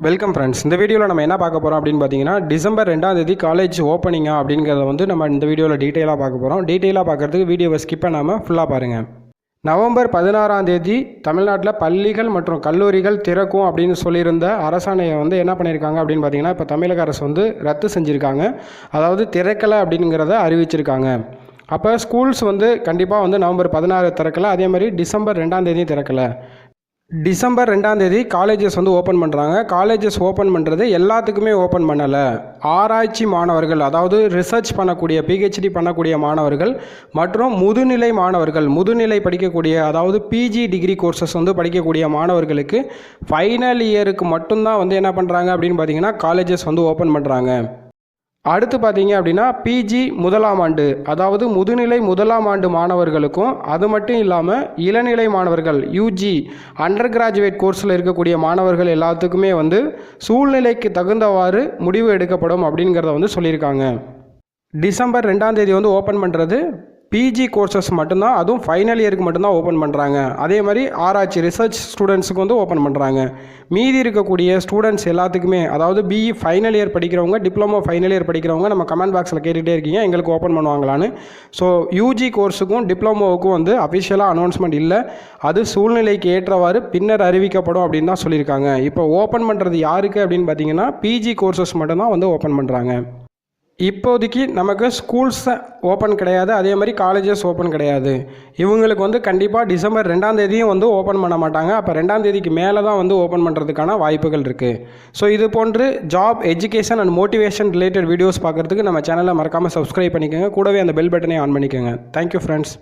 Welcome friends இந்த வீடியோவில் நம்ம என்ன பார்க்க போகிறோம் அப்படின்னு பார்த்தீங்கன்னா டிசம்பர் ரெண்டாம் தேதி காலேஜ் ஓப்பனிங்கா அப்படிங்கிறத வந்து நம்ம இந்த வீடியோவில் டீட்டெயிலாக பார்க்க போகிறோம் டீட்டெயிலாக பார்க்குறதுக்கு வீடியோவை ஸ்கிப் பண்ணாமல் ஃபுல்லாக பாருங்கள் நவம்பர் பதினாறாம் தேதி தமிழ்நாட்டில் பள்ளிகள் மற்றும் கல்லூரிகள் திறக்கும் அப்படின்னு சொல்லியிருந்த அரசாணையை வந்து என்ன பண்ணியிருக்காங்க அப்படின்னு பார்த்தீங்கன்னா இப்போ தமிழக அரசு வந்து ரத்து செஞ்சுருக்காங்க. அதாவது திறக்கலை அப்படிங்கிறத அறிவிச்சிருக்காங்க. அப்போ ஸ்கூல்ஸ் வந்து கண்டிப்பாக வந்து நவம்பர் பதினாறு திறக்கலை. அதே மாதிரி டிசம்பர் ரெண்டாம் தேதியும் திறக்கலை. டிசம்பர் ரெண்டாம் தேதி காலேஜஸ் வந்து ஓப்பன் பண்ணுறாங்க காலேஜஸ் ஓப்பன் பண்ணுறது எல்லாத்துக்குமே ஓப்பன் பண்ணலை. ஆராய்ச்சி மாணவர்கள் அதாவது ரிசர்ச் பண்ணக்கூடிய பிஹெச்டி பண்ணக்கூடிய மாணவர்கள் மற்றும் முதுநிலை மாணவர்கள் முதுநிலை படிக்கக்கூடிய அதாவது பிஜி டிகிரி கோர்சஸ் வந்து படிக்கக்கூடிய மாணவர்களுக்கு ஃபைனல் இயருக்கு மட்டும்தான் வந்து என்ன பண்ணுறாங்க அப்படின்னு பார்த்தீங்கன்னா காலேஜஸ் வந்து ஓப்பன் பண்ணுறாங்க அடுத்து பார்த்தீங்க அப்படின்னா பிஜி முதலாம் ஆண்டு அதாவது முதுநிலை முதலாம் ஆண்டு மாணவர்களுக்கும் அது மட்டும் இல்லாமல் இளநிலை மாணவர்கள் யூஜி அண்டர் கிராஜுவேட் கோர்ஸில் இருக்கக்கூடிய மாணவர்கள் எல்லாத்துக்குமே வந்து சூழ்நிலைக்கு தகுந்தவாறு முடிவு எடுக்கப்படும் அப்படிங்கிறத வந்து சொல்லியிருக்காங்க. டிசம்பர் ரெண்டாம் தேதி வந்து ஓப்பன் பண்ணுறது பிஜி கோர்சஸ் மட்டும்தான் அதுவும் ஃபைனல் இயருக்கு மட்டும்தான் ஓப்பன் பண்ணுறாங்க அதே மாதிரி ஆராய்ச்சி ரிசர்ச் ஸ்டூடெண்ட்ஸுக்கு வந்து ஓப்பன் பண்ணுறாங்க மீதி இருக்கக்கூடிய ஸ்டூடெண்ட்ஸ் எல்லாத்துக்குமே அதாவது பிஇ ஃபைனல் இயர் படிக்கிறவங்க டிப்ளமோ ஃபைனல் இயர் படிக்கிறவங்க நம்ம கமெண்ட் பாக்ஸில் கேட்டுகிட்டே இருக்கீங்க எங்களுக்கு ஓப்பன் பண்ணுவாங்களான்னு. ஸோ யூஜி கோர்ஸுக்கும் டிப்ளமோவுக்கும் வந்து அஃபிஷியலாக அனௌன்ஸ்மெண்ட் இல்லை. அது சூழ்நிலைக்கு ஏற்றவாறு பின்னர் அறிவிக்கப்படும் அப்படின்னு தான் சொல்லியிருக்காங்க. இப்போ ஓப்பன் பண்ணுறது யாருக்கு அப்படின்னு பார்த்தீங்கன்னா பிஜி கோர்சஸ் மட்டும்தான் வந்து ஓப்பன் பண்ணுறாங்க இப்போதைக்கு நமக்கு ஸ்கூல்ஸ் ஓப்பன் கிடையாது. அதே மாதிரி காலேஜஸ் ஓப்பன் கிடையாது. இவங்களுக்கு வந்து கண்டிப்பாக டிசம்பர் ரெண்டாம் தேதியும் வந்து ஓப்பன் பண்ண மாட்டாங்க. அப்போ ரெண்டாம் தேதிக்கு மேலே தான் வந்து ஓப்பன் பண்ணுறதுக்கான வாய்ப்புகள் இருக்குது ஸோ இது போன்று job education and motivation related videos பார்க்குறதுக்கு நம்ம சேனலை மறக்காமல் சப்ஸ்கிரைப் பண்ணிக்கோங்க. கூடவே அந்த பெல் பட்டனை ஆன் பண்ணிக்கோங்க. Thank you friends